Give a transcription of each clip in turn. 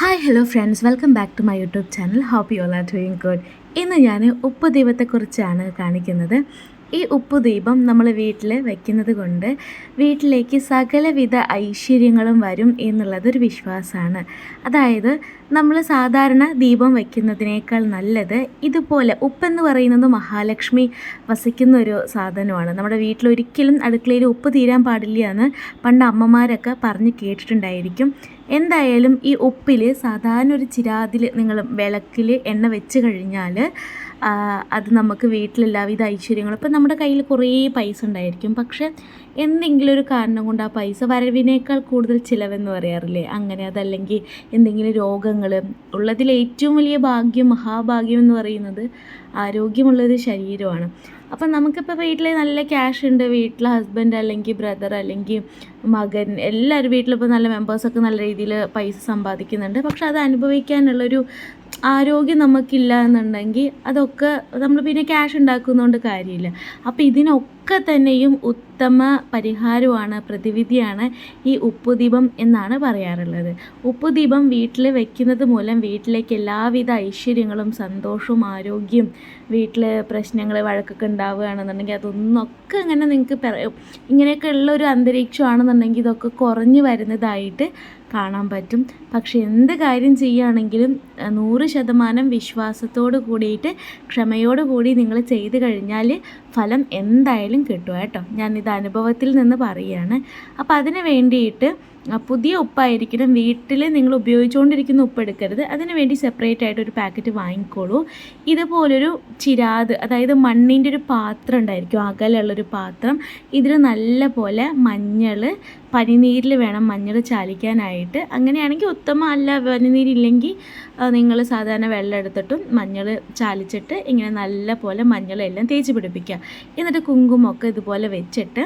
Hi hello friends welcome back to my YouTube channel hope all are doing good ഇന്ന് ഞാൻ ഉപ്പ് ദൈവത്തെക്കുറിച്ചാണ് കാണിക്കുന്നത്. ഈ ഉപ്പ് ദീപം നമ്മൾ വീട്ടിൽ വയ്ക്കുന്നത് കൊണ്ട് വീട്ടിലേക്ക് സകലവിധ ഐശ്വര്യങ്ങളും വരും എന്നുള്ളതൊരു വിശ്വാസമാണ് അതായത് നമ്മൾ സാധാരണ ദീപം വയ്ക്കുന്നതിനേക്കാൾ നല്ലത് ഇതുപോലെ ഉപ്പെന്ന് പറയുന്നത് മഹാലക്ഷ്മി വസിക്കുന്ന ഒരു സാധനമാണ്. നമ്മുടെ വീട്ടിൽ ഒരിക്കലും അടുക്കളയിൽ ഉപ്പ് തീരാൻ പാടില്ല എന്ന് പണ്ട് അമ്മമാരൊക്കെ പറഞ്ഞ് കേട്ടിട്ടുണ്ടായിരിക്കും. എന്തായാലും ഈ ഉപ്പിൽ സാധാരണ ഒരു ചിരാതിൽ നിങ്ങൾ വിളക്കിൽ എണ്ണ വെച്ച് കഴിഞ്ഞാൽ അത് നമുക്ക് വീട്ടിലെല്ലാവിധ ഐശ്വര്യങ്ങളും ഇപ്പം നമ്മുടെ കയ്യിൽ കുറേ പൈസ ഉണ്ടായിരിക്കും. പക്ഷെ എന്തെങ്കിലും ഒരു കാരണം കൊണ്ട് ആ പൈസ വരവിനേക്കാൾ കൂടുതൽ ചിലവെന്ന് പറയാറില്ലേ? അങ്ങനെ അതല്ലെങ്കിൽ എന്തെങ്കിലും രോഗങ്ങൾ ഉള്ളതിൽ ഏറ്റവും വലിയ ഭാഗ്യം മഹാഭാഗ്യം എന്ന് പറയുന്നത് ആരോഗ്യമുള്ളൊരു ശരീരമാണ്. അപ്പം നമുക്കിപ്പോൾ വീട്ടിൽ നല്ല ക്യാഷ് ഉണ്ട്. വീട്ടിൽ ഹസ്ബൻഡ് അല്ലെങ്കിൽ ബ്രദർ അല്ലെങ്കിൽ മകൻ എല്ലാവരും വീട്ടിലിപ്പോൾ നല്ല മെമ്പേഴ്സൊക്കെ നല്ല രീതിയിൽ പൈസ സമ്പാദിക്കുന്നുണ്ട്. പക്ഷെ അത് അനുഭവിക്കാനുള്ളൊരു ആരോഗ്യം നമുക്കില്ല എന്നുണ്ടെങ്കിൽ അതൊക്കെ നമ്മൾ പിന്നെ ക്യാഷ് ഉണ്ടാക്കുന്നതുകൊണ്ട് കാര്യമില്ല. അപ്പോൾ ഇതിനൊക്കെ തന്നെയും ഉത്തമ പരിഹാരമാണ് പ്രതിവിധിയാണ് ഈ ഉപ്പുദീപം എന്നാണ് പറയാറുള്ളത്. ഉപ്പുദീപം വീട്ടിൽ വെക്കുന്നത് മൂലം വീട്ടിലേക്ക് എല്ലാവിധ ഐശ്വര്യങ്ങളും സന്തോഷവും ആരോഗ്യം വീട്ടിൽ പ്രശ്നങ്ങൾ വഴക്കൊക്കെ ഉണ്ടാവുകയാണെന്നുണ്ടെങ്കിൽ അതൊന്നൊക്കെ ഇങ്ങനെ നിങ്ങൾക്ക് ഇങ്ങനെയൊക്കെ ഉള്ള ഒരു അന്തരീക്ഷമാണെന്നുണ്ടെങ്കിൽ ഇതൊക്കെ കുറഞ്ഞു വരുന്നതായിട്ട് കാണാൻ പറ്റും. പക്ഷെ എന്ത് കാര്യം ചെയ്യുകയാണെങ്കിലും നൂറ് ശതമാനം വിശ്വാസത്തോട് കൂടിയിട്ട് ക്ഷമയോട് കൂടി നിങ്ങൾ ചെയ്ത് കഴിഞ്ഞാൽ ഫലം എന്തായാലും കിട്ടും കേട്ടോ. ഞാനിത് അനുഭവത്തിൽ നിന്ന് പറയുകയാണ്. അപ്പോൾ അതിന് വേണ്ടിയിട്ട് പുതിയ ഉപ്പായിരിക്കണം. വീട്ടിൽ നിങ്ങൾ ഉപയോഗിച്ചുകൊണ്ടിരിക്കുന്ന ഉപ്പ് എടുക്കരുത്. അതിന് വേണ്ടി സെപ്പറേറ്റ് ആയിട്ട് ഒരു പാക്കറ്റ് വാങ്ങിക്കോളൂ. ഇതുപോലൊരു ചിരാത് അതായത് മണ്ണിന്റെ ഒരു പാത്രം ഉണ്ടായിരിക്കും. അകലുള്ളൊരു പാത്രം. ഇതിൽ നല്ല പോലെ മഞ്ഞൾ പനിനീരിൽ വേണം മഞ്ഞൾ ചാലിക്കാനായിട്ട്. അങ്ങനെയാണെങ്കിൽ ഉത്തമ അല്ല പനിനീരില്ലെങ്കിൽ നിങ്ങൾ സാധാരണ വെള്ളം എടുത്തിട്ടും മഞ്ഞൾ ചാലിച്ചിട്ട് ഇങ്ങനെ നല്ല പോലെ മഞ്ഞളെല്ലാം തേച്ച് പിടിപ്പിക്കുക. എന്നിട്ട് കുങ്കുമൊക്കെ ഇതുപോലെ വെച്ചിട്ട്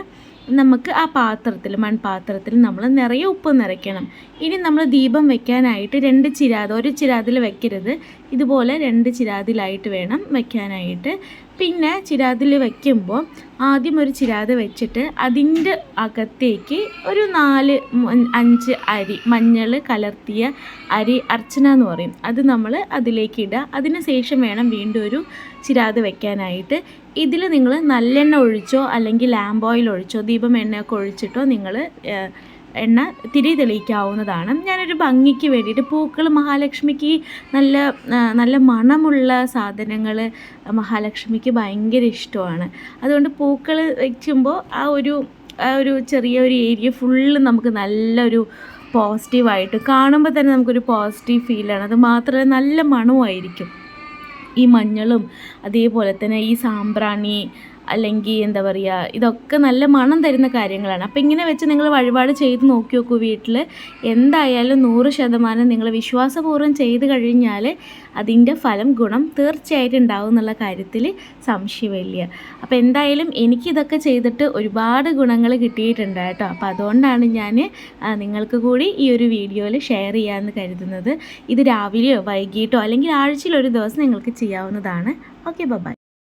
നമുക്ക് ആ പാത്രത്തിൽ മൺപാത്രത്തിൽ നമ്മൾ നിറയെ ഉപ്പ് നിറയ്ക്കണം. ഇനി നമ്മൾ ദീപം വെക്കാനായിട്ട് രണ്ട് ചിരാത് ഒരു ചിരാതിൽ വെക്കരുത്. ഇതുപോലെ രണ്ട് ചിരാതിലായിട്ട് വേണം വെക്കാനായിട്ട്. പിന്നെ ചിരാതിൽ വയ്ക്കുമ്പോൾ ആദ്യം ഒരു ചിരാത് വെച്ചിട്ട് അതിന്റെ അകത്തേക്ക് ഒരു നാല് അഞ്ച് അരി മഞ്ഞൾ കലർത്തിയ അരി അർച്ചന എന്ന് പറയും. അത് നമ്മൾ അതിലേക്ക് ഇടുക. അതിന് ശേഷം വേണം വീണ്ടും ഒരു ചിരാത് വെക്കാനായിട്ട്. ഇതിൽ നിങ്ങൾ നല്ലെണ്ണ ഒഴിച്ചോ അല്ലെങ്കിൽ ലാമ്പ് ഓയിൽ ഒഴിച്ചോ ദീപം എണ്ണയൊക്കെ ഒഴിച്ചിട്ടോ നിങ്ങൾ എണ്ണ തിരി തെളിയിക്കാവുന്നതാണ്. ഞാനൊരു ഭംഗിക്ക് വേണ്ടിയിട്ട് പൂക്കൾ മഹാലക്ഷ്മിക്ക് നല്ല നല്ല മണമുള്ള സാധനങ്ങൾ മഹാലക്ഷ്മിക്ക് ഭയങ്കര ഇഷ്ടമാണ്. അതുകൊണ്ട് പൂക്കൾ വയ്ക്കുമ്പോൾ ആ ഒരു ആ ഒരു ചെറിയ ഒരു ഏരിയ ഫുള്ള് നമുക്ക് നല്ലൊരു പോസിറ്റീവായിട്ട് കാണുമ്പോൾ തന്നെ നമുക്കൊരു പോസിറ്റീവ് ഫീലാണ്. അത് മാത്രമല്ല നല്ല മണമായിരിക്കും ഈ മഞ്ഞളും അതേപോലെ തന്നെ ഈ സാമ്പ്രാണി അല്ലെങ്കിൽ എന്താ പറയുക ഇതൊക്കെ നല്ല മണം തരുന്ന കാര്യങ്ങളാണ്. അപ്പോൾ ഇങ്ങനെ വെച്ച് നിങ്ങൾ വഴിപാട് ചെയ്ത് നോക്കി നോക്കൂ വീട്ടിൽ എന്തായാലും നൂറ് ശതമാനം നിങ്ങൾ വിശ്വാസപൂർവം ചെയ്ത് കഴിഞ്ഞാൽ അതിന്റെ ഫലം ഗുണം തീർച്ചയായിട്ടും ഉണ്ടാവും എന്നുള്ള കാര്യത്തിൽ സംശയമില്ല. അപ്പോൾ എന്തായാലും എനിക്കിതൊക്കെ ചെയ്തിട്ട് ഒരുപാട് ഗുണങ്ങൾ കിട്ടിയിട്ടുണ്ട് കേട്ടോ. അപ്പോൾ അതുകൊണ്ടാണ് ഞാൻ നിങ്ങൾക്ക് കൂടി ഈ ഒരു വീഡിയോയിൽ ഷെയർ ചെയ്യാമെന്ന് കരുതുന്നത്. ഇത് രാവിലെയോ വൈകിട്ടോ അല്ലെങ്കിൽ ആഴ്ചയിൽ ഒരു ദിവസം നിങ്ങൾക്ക് ചെയ്യാവുന്നതാണ്. Okay bye.